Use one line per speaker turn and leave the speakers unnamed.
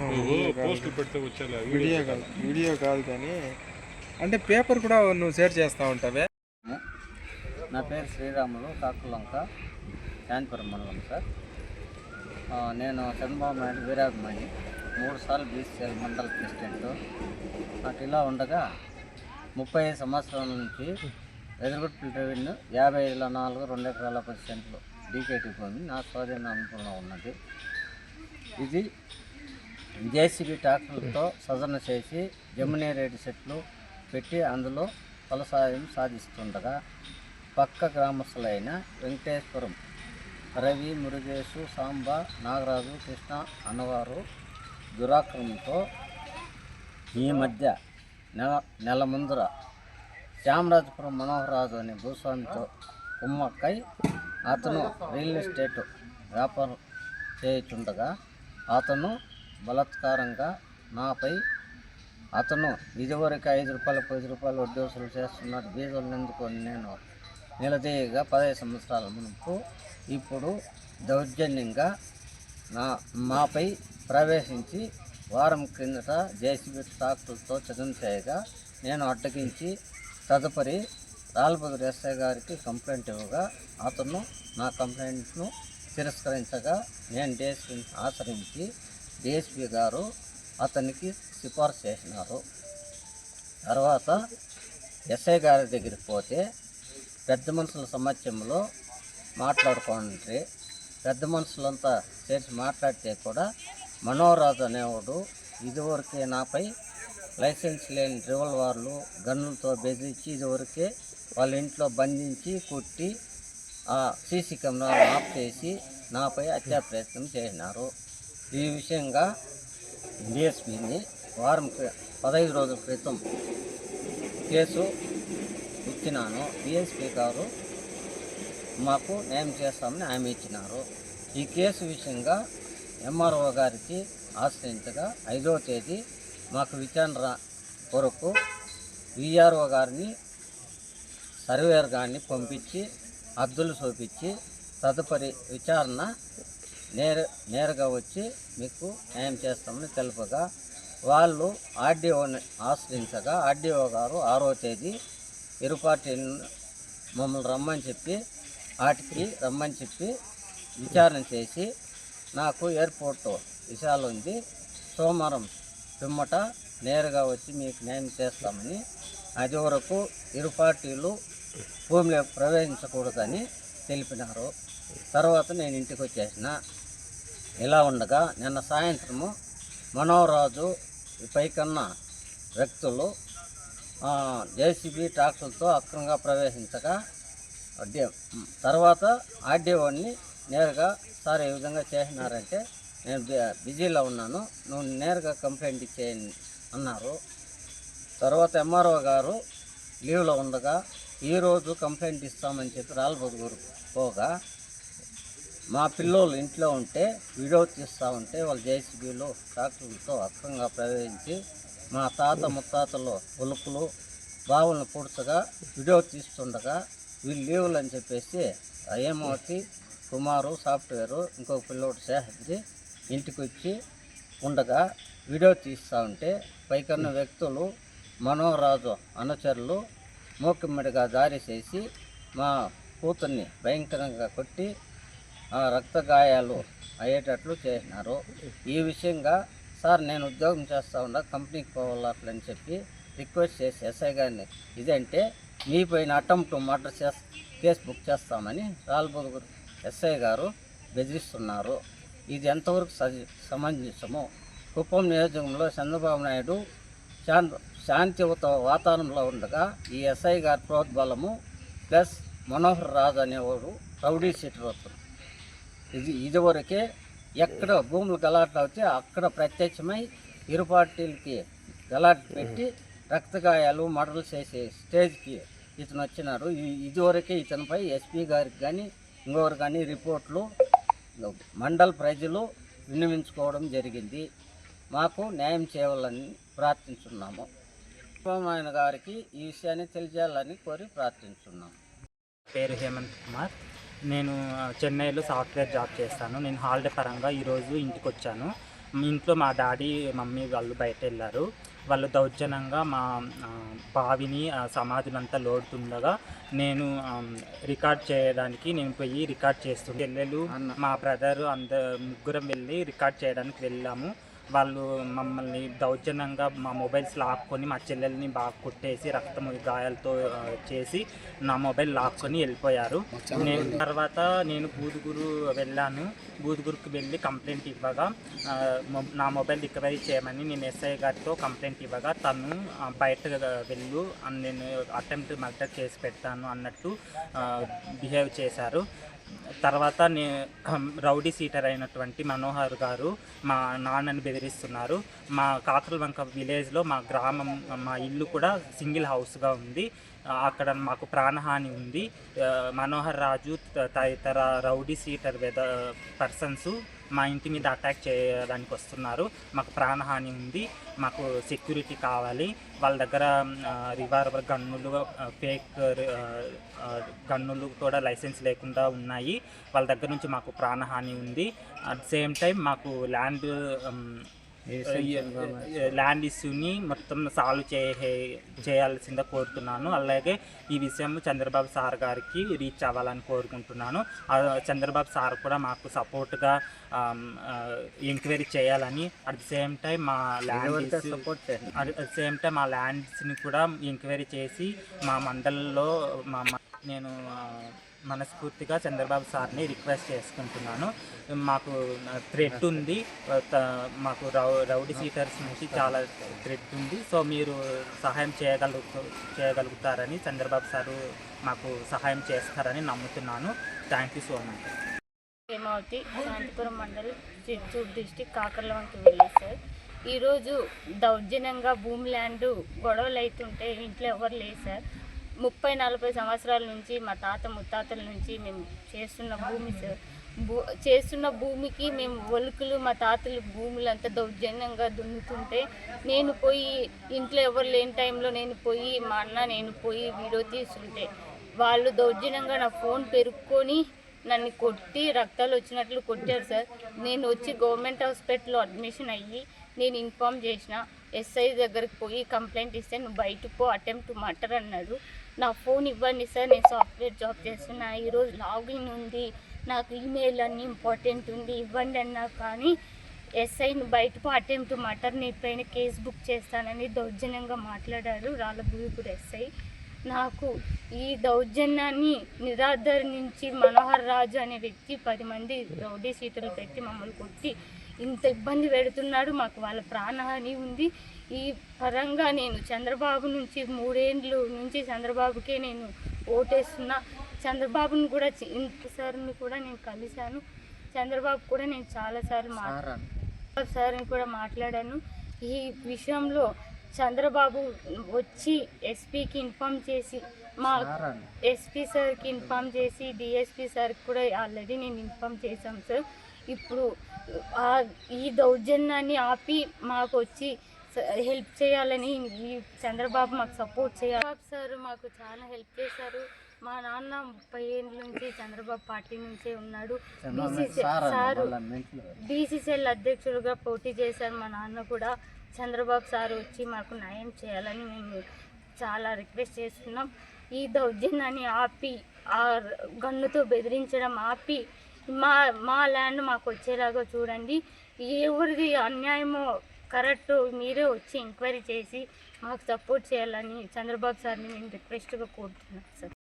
పెడితే వచ్చేలా
వీడియో కాదు వీడియో కాదు కానీ. అంటే పేపర్ కూడా నువ్వు షేర్ చేస్తూ ఉంటావే?
నా పేరు శ్రీరాములు కాకులంక శాంతిపురం మండలం సార్. నేను చంద్రబాబు నాయుడు వీరాభిమాని మూడు సార్లు బీసీఎల్ మండల ప్రెసిడెంట్. నాకు ఇలా ఉండగా ముప్పై ఐదు సంవత్సరాల నుంచి ఎదురుగుట్ల రెవెన్యూ యాభై ఐదుల నాలుగు రెండు ఎకరాల పది సెంట్లు డీకేటీ భూమి నా స్వాధీనంలో ఉన్నది. ఇది జేసీబీ ట్రాక్టర్లతో సజన చేసి జమునేరేడు చెట్లు పెట్టి అందులో ఫలసాయం సాధిస్తుండగా పక్క గ్రామస్తులైన వెంకటేశ్వరం రవి మురుగేశు సాంబ నాగరాజు కృష్ణ అన్నవారు దురాక్రమంతో ఈ మధ్య నెల నెల ముందర శ్యామరాజపురం మనోహరరాజు అనే భూస్వామితో కుమ్మక్కై అతను రియల్ ఎస్టేట్ వ్యాపారం చేయుచుండగా అతను బలాత్కారంగా నాపై అతను ఇదివరకు ఐదు రూపాయలు పది రూపాయలు వడ్డీ వసూలు చేస్తున్నాడు బీజలు నేను నిలదీయగా పదహైదు సంవత్సరాల మునుపు ఇప్పుడు దౌర్జన్యంగా నా మాపై ప్రవేశించి వారం క్రిందట జేసీబీ ట్రాక్టర్తో చదును చేయగా నేను అడ్డగించి తదుపరి రాల్బదురు ఎస్ఐ గారికి కంప్లైంట్ ఇవ్వగా అతను నా కంప్లైంట్ను తిరస్కరించగా నేను డిఎస్పీని ఆచరించి డిఎస్పి గారు అతనికి సిఫార్సు చేసినారు. తర్వాత ఎస్ఐ గారి దగ్గరికి పోతే పెద్ద మనుషుల సమక్షంలో మాట్లాడుకోండి. పెద్ద మనుషులంతా చేసి మాట్లాడితే కూడా మనోరాజు అనేవాడు ఇదివరకే నాపై లైసెన్స్ లేని రివల్వర్లు గన్నులతో బెదిరించి ఇదివరకే వాళ్ళ ఇంట్లో బంధించి కుట్టి ఆ సీసీ కెమెరాలు ఆఫ్ చేసి నాపై హత్యా ప్రయత్నం చేసినారు. ఈ విషయంగా డిఎస్పీని వారం క్రి- పదహైదు రోజుల క్రితం కేసు ఇచ్చినాను డిఎస్పీ గారు మాకు న్యాయం చేస్తామని హామీ ఇచ్చినారు. ఈ కేసు విషయంగా ఎంఆర్ఓ గారికి ఆశ్రయించగా ఐదవ తేదీ మాకు విచారణ కొరకు విఆర్ఓ గారిని సర్వేయర్ గారిని పంపించి అద్దులు చూపించి తదుపరి విచారణ నేర నేరుగా వచ్చి మీకు న్యాయం చేస్తామని తెలుపగా వాళ్ళు ఆర్డీఓని ఆశ్రయించగా ఆర్డీఓ గారు ఆరో తేదీ ఇరు పార్టీ మమ్మల్ని రమ్మని చెప్పి వాటికి రమ్మని చెప్పి విచారణ చేసి నాకు ఎయిర్పోర్ట్ విషయాలు ఉంది. సోమవారం పిమ్మట నేరుగా వచ్చి మీకు న్యాయం చేస్తామని అది వరకు ఇరు పార్టీలు భూమిలో ప్రవేశించకూడదని తెలిపినారు. తర్వాత నేను ఇంటికి వచ్చేసిన. ఇలా ఉండగా నిన్న సాయంత్రము మనోరాజు పైకన్న వ్యక్తులు జేసీబీ ట్రాక్టర్తో అక్రమంగా ప్రవేశించగా తర్వాత ఆర్డీఓని నేరుగా సార్ ఈ విధంగా చేసినారంటే నేను బి- బిజీలో ఉన్నాను నువ్వు నేరుగా కంప్లైంట్ ఇచ్చేయండి అన్నారు. తర్వాత ఎంఆర్ఓ గారు లీవ్లో ఉండగా ఈరోజు కంప్లైంట్ ఇస్తామని చెప్పి రాళ్ళబొదుగురు పోగా మా పిల్లోళ్ళు ఇంట్లో ఉంటే వీడియో తీస్తూ ఉంటే వాళ్ళు జేసీబీలు ట్రాక్టర్లతో అక్రంగా ప్రవేశించి మా తాత ముత్తాతలు ఉలుపులు బావులను పూడ్చగా వీడియో తీస్తుండగా వీళ్ళు లీవులు అని చెప్పేసి హేమావతి కుమారు సాఫ్ట్వేరు ఇంకొక పిల్లోడు సేహద్ది ఇంటికి వచ్చి ఉండగా వీడియో తీస్తూ ఉంటే పైకన్న వ్యక్తులు మనోరాజు అనుచరులు మూకిమ్మడిగా దారి చేసి మా కూతుర్ని భయంకరంగా కొట్టి రక్త గాయాలు అయ్యేటట్లు చేసినారు. ఈ విషయంగా సార్ నేను ఉద్యోగం చేస్తూ ఉండా కంపెనీకి పోవాలని చెప్పి రిక్వెస్ట్ చేసి ఎస్ఐ గారిని ఇదంటే మీ పైన అటెంప్ట్ మర్డర్ చేస్ కేసు బుక్ చేస్తామని రాల్బొదుగురు ఎస్ఐ గారు బెదిరిస్తున్నారు. ఇది ఎంతవరకు సమంజసము? కుప్పం నియోజకంలో చంద్రబాబు నాయుడు శాంత శాంతియుత వాతావరణంలో ఉండగా ఈ ఎస్ఐ గారి ప్రోద్బలము ప్లస్ మనోహర్ రాజు అనేవాడు రౌడీ సీటర్ వస్తుంది ఇది ఇదివరకే ఎక్కడ భూములు గలాట్లు అవుతే అక్కడ ప్రత్యక్షమై ఇరు పార్టీలకి గలాట్ పెట్టి రక్తగాయాలు మడలు చేసే స్టేజ్కి ఇతను వచ్చినారు. ఇదివరకే ఇతనిపై ఎస్పీ గారికి కానీ ఇంకొకరు కానీ రిపోర్ట్లు మండల ప్రజలు విన్నవించుకోవడం జరిగింది. మాకు న్యాయం చేయాలని ప్రార్థించున్నాము. ఆయన గారికి ఈ విషయాన్ని తెలియజేయాలని కోరి ప్రార్థించున్నాము
పేరు హేమంత్ కుమార్. నేను చెన్నైలో సాఫ్ట్వేర్ జాబ్ చేస్తాను. నేను హాలిడే పరంగా ఈరోజు ఇంటికి వచ్చాను ఇంట్లో మా డాడీ మమ్మీ వాళ్ళు బయట వెళ్ళారు వాళ్ళు దౌర్జన్యంగా మా బావిని సమాధులంతా లోడుతుండగా నేను రికార్డ్ చేయడానికి నేను పోయి రికార్డ్ చేస్తుండే. చెల్లెలు మా బ్రదర్ అంద ముగ్గురం వెళ్ళి రికార్డ్ చేయడానికి వెళ్ళాము. వాళ్ళు మమ్మల్ని దౌర్జన్యంగా మా మొబైల్స్ లాక్కొని మా చెల్లెల్ని బాగా కొట్టేసి రక్తం గాయాలతో చేసి నా మొబైల్ లాక్కొని వెళ్ళిపోయారు. నేను తర్వాత నేను బూదుగురు వెళ్ళాను. బూదుగురుకి వెళ్ళి కంప్లైంట్ ఇవ్వగా మొ- నా మొబైల్ రికవరీ చేయమని నేను ఎస్ఐ గారితో కంప్లైంట్ ఇవ్వగా తను బయట వెళ్ళు అని నేను అటెంప్ట్ మర్డర్ చేసి పెడతాను అన్నట్టు బిహేవ్ చేశారు. తర్వాత నే రౌడీ సీటర్ అయినటువంటి మనోహర్ గారు మా నాన్నని బెదిరిస్తున్నారు. మా కాకరవంక విలేజ్లో మా గ్రామం మా ఇల్లు కూడా సింగిల్ హౌస్గా ఉంది. అక్కడ మాకు ప్రాణహాని ఉంది. మనోహర్ రాజు తదితర రౌడీ సీటర్ వెద పర్సన్స్ మా ఇంటి మీద అటాక్ చేయడానికి వస్తున్నారు. మాకు ప్రాణహాని ఉంది. మాకు సెక్యూరిటీ కావాలి. వాళ్ళ దగ్గర రివాల్వర్ గన్నులు ఫేక్ గన్నులు కూడా లైసెన్స్ లేకుండా ఉన్నాయి. వాళ్ళ దగ్గర నుంచి మాకు ప్రాణహాని ఉంది. అట్ సేమ్ టైం మాకు ల్యాండ్ ల్యాండ్ ఇష్యూని మొత్తం సాల్వ్ చే చేయాల్సిందే కోరుతున్నాను. అలాగే ఈ విషయం చంద్రబాబు సార్ గారికి రీచ్ అవ్వాలని కోరుకుంటున్నాను. చంద్రబాబు సార్ కూడా మాకు సపోర్ట్గా ఎంక్వైరీ చేయాలని. అట్ ద సేమ్ టైం మా land at the same time మా ల్యాండ్స్ని కూడా ఎంక్వైరీ చేసి మా మండలంలో మా నేను మనస్ఫూర్తిగా చంద్రబాబు సార్ని రిక్వెస్ట్ చేసుకుంటున్నాను. మాకు థ్రెడ్ ఉంది. త- మాకు రౌ రౌడీ సీటర్స్ నుంచి చాలా థ్రెడ్ ఉంది. సో మీరు సహాయం చేయగలుగు చేయగలుగుతారని చంద్రబాబు సారు మాకు సహాయం చేస్తారని నమ్ముతున్నాను. Thank you so much.
Hemavathi Santhipuram mandal Chittoor district Kakarlavanki వెళ్ళి సార్. ఈరోజు దౌర్జన్యంగా భూమి ల్యాండ్ గొడవలు అవుతుంటే ఇంట్లో ఎవరు లేరు సార్. ముప్పై నలభై సంవత్సరాల నుంచి మా తాత ముత్తాతల నుంచి మేము చేస్తున్న భూమి సార్ భూ చేస్తున్న భూమికి మేము ఒలుకులు మా తాతలు భూములు అంతా దౌర్జన్యంగా దున్నుతుంటే నేను పోయి ఇంట్లో ఎవరు లేని టైంలో నేను పోయి మా అన్న నేను పోయి వీడియో తీస్తుంటే వాళ్ళు దౌర్జన్యంగా నా ఫోన్ పెరుక్కొని నన్ను కొట్టి రక్తాలు వచ్చినట్లు కొట్టారు సార్. నేను వచ్చి గవర్నమెంట్ హాస్పిటల్లో అడ్మిషన్ అయ్యి నేను ఇన్ఫామ్ చేసిన ఎస్ఐ దగ్గరికి పోయి కంప్లైంట్ ఇస్తే నువ్వు బయటకు పో అటెంప్ట్ మటర్ అన్నాడు. నా ఫోన్ ఇవ్వండి సార్ నేను సాఫ్ట్వేర్ జాబ్ చేస్తున్నా. ఈరోజు లాగిన్ ఉంది. నాకు ఈమెయిల్ అన్నీ ఇంపార్టెంట్ ఉంది. ఇవ్వండి అన్నా కానీ ఎస్ఐని బయటకు అటెంప్ట్ మటర్ నీ పైన కేసు బుక్ చేస్తానని దౌర్జన్యంగా మాట్లాడారు. రాళ్ళబూగుడు ఎస్ఐ. నాకు ఈ దౌర్జన్యాన్ని నిరాదరించి మనోహర్ రాజు అనే వ్యక్తి పది మంది రౌడీ సీటులు పెట్టి మమ్మల్ని కొట్టి ఇంత ఇబ్బంది పెడుతున్నాడు. మాకు వాళ్ళ ప్రాణహాని ఉంది. ఈ పరంగా నేను చంద్రబాబు నుంచి మూడేండ్లు నుంచి చంద్రబాబుకే నేను ఓటేస్తున్నా. చంద్రబాబుని కూడా సార్ని కూడా నేను కలిశాను. చంద్రబాబు కూడా నేను చాలాసార్లు మా
సార్ అని.
చంద్రబాబు సార్ని కూడా మాట్లాడాను. ఈ విషయంలో చంద్రబాబు వచ్చి ఎస్పీకి ఇన్ఫామ్ చేసి మా. ఎస్పీ సార్కి ఇన్ఫామ్ చేసి డిఎస్పీ సార్కి కూడా ఆల్రెడీ నేను ఇన్ఫామ్ చేశాం సార్ ఇప్పుడు ఈ దౌర్జన్యాన్ని ఆపి మాకు వచ్చి హెల్ప్ చేయాలని ఈ చంద్రబాబు మాకు సపోర్ట్ చేయాలి. సార్ మాకు చాలా హెల్ప్ చేశారు. మా నాన్న ముప్పై ఏళ్ళ నుంచి చంద్రబాబు పార్టీ నుంచే ఉన్నాడు. BCC
sir.
బీసీసీఎల్ అధ్యక్షులుగా పోటీ చేశారు మా నాన్న కూడా. చంద్రబాబు సార్ వచ్చి మాకు న్యాయం చేయాలని మేము చాలా రిక్వెస్ట్ చేస్తున్నాం. ఈ దౌర్జన్యాన్ని ఆపి ఆ గన్నుతో బెదిరించడం ఆపి మా మా ల్యాండ్ మాకు వచ్చేలాగా చూడండి. ఎవరిది అన్యాయమో కరెక్ట్ మీరే వచ్చి ఎంక్వైరీ చేసి మాకు సపోర్ట్ చేయాలని చంద్రబాబు సార్ని నేను రిక్వెస్ట్గా కోరుతున్నాం సార్.